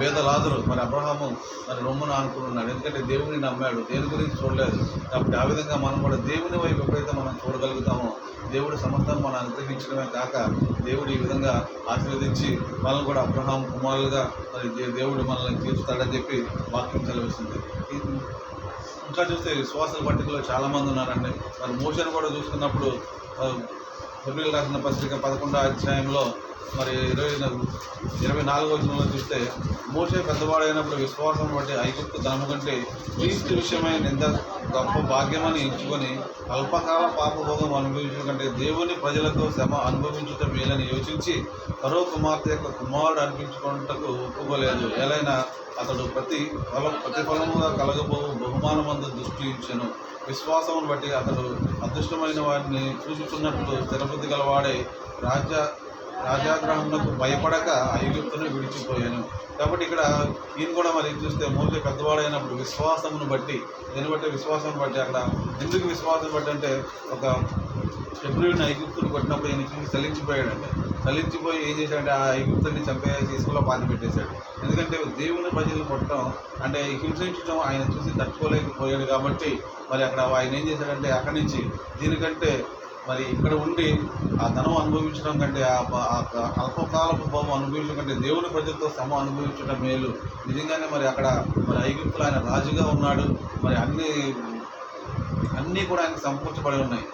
పేద ఆ, మరి అబ్రహాము మరి రొమ్మును అనుకున్నాడు ఎందుకంటే దేవుని నమ్మాడు. దేని గురించి చూడలేదు. కాబట్టి ఆ విధంగా మనం కూడా దేవుని వైపు ఎప్పుడైతే మనం చూడగలుగుతామో దేవుడు సమస్తం మనం అనుగ్రహించడమే కాక దేవుడు ఈ విధంగా ఆశీర్వదించి మనల్ని కూడా అబ్రహాం కుమారులుగా మరి దే- దేవుడు మనల్ని తీర్చుతాడని చెప్పి వాక్యం చదివిస్తుంది ఇంకా చూస్తే విశ్వాసాల పట్టికలో చాలామంది ఉన్నారండి. మరి మోషన్ కూడా చూసుకున్నప్పుడు ఆ, రాసిన పత్రిక పదకొండో అధ్యాయంలో మరి ఇరవై ఇరవై నాలుగో వచనంలో చూస్తే మోసే పెద్దవాడైనప్పుడు విశ్వాసం బట్టి ఐగుప్తు ధనము కంటే క్రీస్తు విషయమైన నింద గొప్ప భాగ్యమని ఎంచుకొని అల్పకాల పాపభోగం అనుభవించడం కంటే దేవుని ప్రజలతో శ్రమ అనుభవించటం మేలని యోచించి కరో కుమార్తె యొక్క కుమారుడు అనిపించుకున్నటకు ఒప్పుకోలేదు. ఎలైనా అతడు ప్రతి ఫలం ప్రతిఫలముగా కలగబో బహుమానమందు దృష్టి ఇచ్చాను విశ్వాసమును బట్టి అతడు అదృష్టమైన వారిని చూచుచున్నట్లు స్థిరబుద్ధి గలవాడే రాజ్య రాజాగ్రహమునకు భయపడక ఐగుప్తును విడిచిపోయాను. కాబట్టి ఇక్కడ ఈయన కూడా మరి చూస్తే మోసే పెద్దవాడైనప్పుడు విశ్వాసమును బట్టి దీన్ని బట్టి విశ్వాసం బట్టి అక్కడ ఎందుకు విశ్వాసం బట్టి అంటే ఒక ఫిబ్రవరిని ఐగుప్తుని కొట్టినప్పుడు ఈయన చూసి చలించిపోయాడండి చలించిపోయి ఏం చేశాడంటే ఆ ఐగుప్తుని చంపేసి ఇసుకలో పాతి పెట్టేశాడు. ఎందుకంటే దేవుని ప్రజలను కొట్టడం అంటే హింసించడం ఆయన చూసి తట్టుకోలేకపోయాడు కాబట్టి మరి అక్కడ ఆయన ఏం చేశాడంటే అక్కడి నుంచి దీనికంటే మరి ఇక్కడ ఉండి ఆ ధనం అనుభవించడం కంటే ఆ అల్పకాలపు భవం అనుభవించడం కంటే దేవుని ప్రజలతో సమ అనుభవించడం మేలు. నిజంగానే మరి అక్కడ మరి ఐగుప్తులు ఆయన రాజుగా ఉన్నాడు. మరి అన్ని అన్నీ కూడా ఆయనకు సంపూర్చబడి ఉన్నాయి.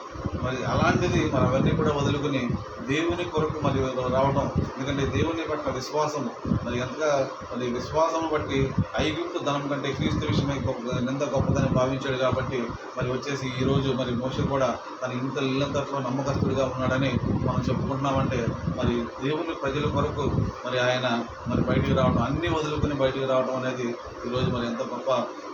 మరి అలాంటిది మరి అవన్నీ కూడా వదులుకుని దేవుని కొరకు మరి రావడం ఎందుకంటే దేవుని పట్ల విశ్వాసం మరి ఎంతగా మరి విశ్వాసం బట్టి ఐగుప్తు ధనం కంటే క్రీస్తు విషయమై గొప్ప ఎంత గొప్పదని భావించాడు కాబట్టి మరి వచ్చేసి ఈరోజు మరి మోష కూడా తన ఇంత ఇల్లంతట్లో నమ్మకస్తుడిగా ఉన్నాడని మనం చెప్పుకుంటున్నామంటే మరి దేవుని ప్రజల కొరకు మరి ఆయన మరి బయటికి రావడం అన్నీ వదులుకుని బయటికి రావడం అనేది ఈరోజు మరి ఎంత గొప్ప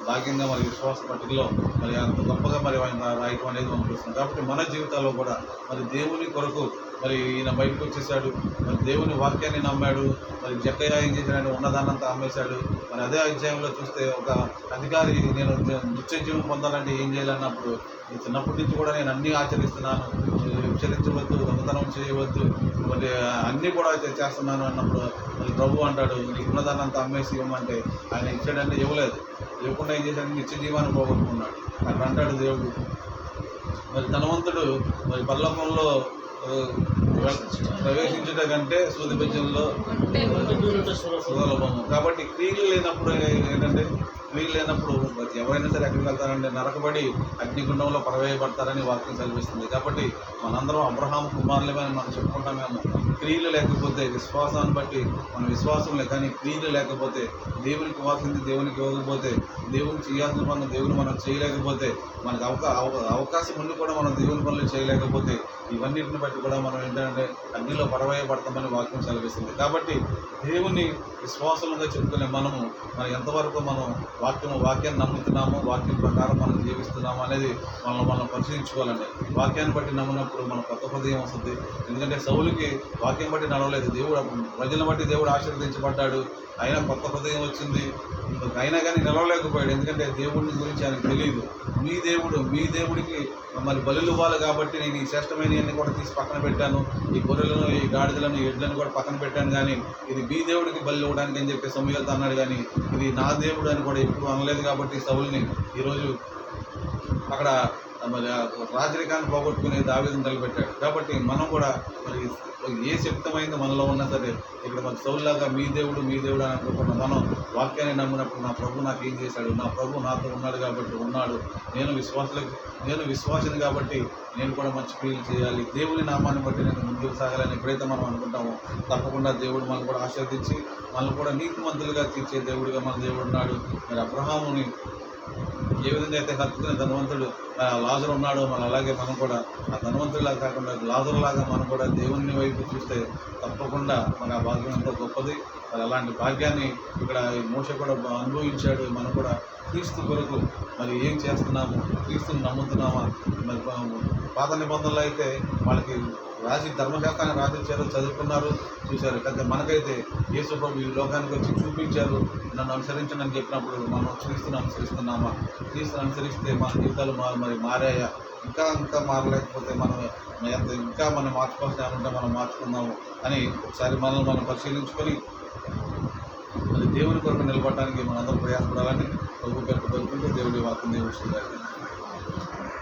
భాగ్యంగా మరి విశ్వాస పట్టికలో మరి అంత గొప్పగా మరి ఆయన రాయటం అనేది మనం చూస్తున్నాం. కాబట్టి మన జీవితాల్లో కూడా మరి దేవుని కొరకు మరి ఈయన బయటకు వచ్చేసాడు మరి దేవుని వాక్యాన్ని నమ్మాడు. మరి జక్కయ్య ఏం చేశాడు ఉన్నదానంతా అమ్మేశాడు. మరి అదే అధ్యాయంలో చూస్తే ఒక అధికారి నేను నిత్య జీవం పొందాలంటే ఏం చేయాలన్నప్పుడు చిన్నప్పటి నుంచి కూడా నేను అన్నీ ఆచరిస్తున్నాను. విచరించవద్దు దొంగతనం చేయవద్దు. మరి అన్నీ కూడా అయితే చేస్తున్నాను అన్నప్పుడు మరి ప్రభు అంటాడు నీకు ఉన్నదానంతా అమ్మేసి ఇవ్వమంటే ఆయన ఇచ్చాడంటే ఇవ్వలేదు. ఇవ్వకుండా ఏం చేశాడు? నిత్య జీవాన్ని పోగొట్టుకున్నాడు. అక్కడ అంటాడు దేవుడు. మరి ధనవంతుడు మరి పర్లోకంలో ఆ, ప్రవేశించుట కంటే సూది బెజ్జంలో సులభము కాబట్టి క్రియలు లేనప్పుడు ఏంటంటే వీలు లేనప్పుడు మరి ఎవరైనా సరే ఎక్కడికి వెళ్తారంటే నరకబడి అగ్నిగుండంలో పరవేయబడతారని వాక్యం కల్పిస్తుంది కాబట్టి మనందరం అబ్రహాం కుమారులమని మనం చెప్పుకుంటామేమో. క్రియలు లేకపోతే విశ్వాసాన్ని బట్టి మన విశ్వాసం లే కానీ క్రియలు లేకపోతే దేవునికి ఇవ్వాల్సింది దేవునికి ఇవ్వకపోతే దేవుని చేయాల్సిన పనులు దేవుని మనం చేయలేకపోతే మనకు అవకా అవ- అవకాశం ఉండి కూడా మనం దేవుని పనులు చేయలేకపోతే ఇవన్నిటిని బట్టి కూడా మనం ఏంటంటే అగ్నిలో పడవేయబడతామని వాక్యం సెలవిస్తుంది. కాబట్టి దేవుని విశ్వాసంగా చెప్పుకునే మనము మన ఎంతవరకు మనం వాక్యం వాక్యాన్ని నమ్ముతున్నాము వాక్యం ప్రకారం మనం జీవిస్తున్నాము అనేది మనం మనం పరిశీలించుకోవాలండి. వాక్యాన్ని బట్టి నమ్మినప్పుడు మన కొత్త హృదయం వస్తుంది. ఎందుకంటే సౌలుకి వాక్యం బట్టి నడవలేదు. దేవుడు ప్రజలను బట్టి దేవుడు ఆశీర్వదించబడ్డాడు. అయినా కొత్త హృదయం వచ్చింది. అయినా కానీ నిలవలేకపోయాడు. ఎందుకంటే దేవుడిని గురించి ఆయనకు తెలియదు. మీ దేవుడు మీ దేవుడికి మరి బలులు ఇవ్వాలి కాబట్టి నేను ఈ శ్రేష్టమైనవన్నీ కూడా తీసి పక్కన పెట్టాను. ఈ గొర్రెలను ఈ గాడిదలను ఎడ్లను కూడా పక్కన పెట్టాను కానీ ఇది మీ దేవుడికి బలి ఇవ్వడానికి అని చెప్పి సమయాలతో అన్నాడు కానీ ఇది నా దేవుడు అని కూడా ఎప్పుడు అనలేదు కాబట్టి సౌల్ని ఈరోజు అక్కడ మరి రాజరికాన్ని పోగొట్టుకునే దావేదం తలపెట్టాడు. కాబట్టి మనం కూడా మరి ఏ శక్తమైంది మనలో ఉన్నా సరే ఇక్కడ మన సౌల్లాగా మీ దేవుడు మీ దేవుడు అని మనం వాక్యాన్ని నమ్మినప్పుడు నా ప్రభు నాకు ఏం చేశాడు? నా ప్రభు నాతో ఉన్నాడు కాబట్టి ఉన్నాడు. నేను విశ్వాసులకు నేను విశ్వాసిని కాబట్టి నేను కూడా మంచి క్రియలు చేయాలి. దేవుని నామాన్ని బట్టి నేను ముందుకు సాగాలని ఎప్పుడైతే మనం అనుకుంటామో తప్పకుండా దేవుడు మనం కూడా ఆశీర్వదించి మనల్ని కూడా నీతిమంతులుగా తీర్చే దేవుడిగా మన దేవుడు ఉన్నాడు. మరి అబ్రహాముని ఏ విధంగా అయితే హత్తుకునే ధనవంతుడు ఆ లాజరు ఉన్నాడో మన అలాగే మనం కూడా ఆ ధనవంతుడిలా కాకుండా లాజరులాగా మనం కూడా దేవుని వైపు చూస్తే తప్పకుండా మన భాగ్యం ఎంతో గొప్పది. మరి అలాంటి భాగ్యాన్ని ఇక్కడ ఈ మోస కూడా అనుభవించాడు. మనం కూడా క్రీస్తు కొరకు మరి ఏం చేస్తున్నాము క్రీస్తుని నమ్ముతున్నామా? మరి పాత నిబంధనలు అయితే వాళ్ళకి రాసి ధర్మశాస్త్రాన్ని రాధించారు చదువుకున్నారు. చూశారు. కానీ మనకైతే యేసు ప్రభు ఈ లోకానికి వచ్చి చూపించారు. నన్ను అనుసరించండి అని చెప్పినప్పుడు మనం క్రీస్తుని అనుసరిస్తున్నామా? క్రీస్తుని అనుసరిస్తే మన జీవితాలు మా- మరి మారాయా? ఇంకా ఇంకా మారలేకపోతే మనం ఎంత ఇంకా మనం మార్చుకోవాల్సిన ఏమంటే మనం మార్చుకుందాము అని ఒకసారి మనల్ని మనం పరిశీలించుకొని మరి దేవుని కొరకు నిలబడడానికి మనందరం ప్రయాసపడాలని ప్రభు పేరు కోరుకుంటూ దేవుడి వాక్యం దేవుడు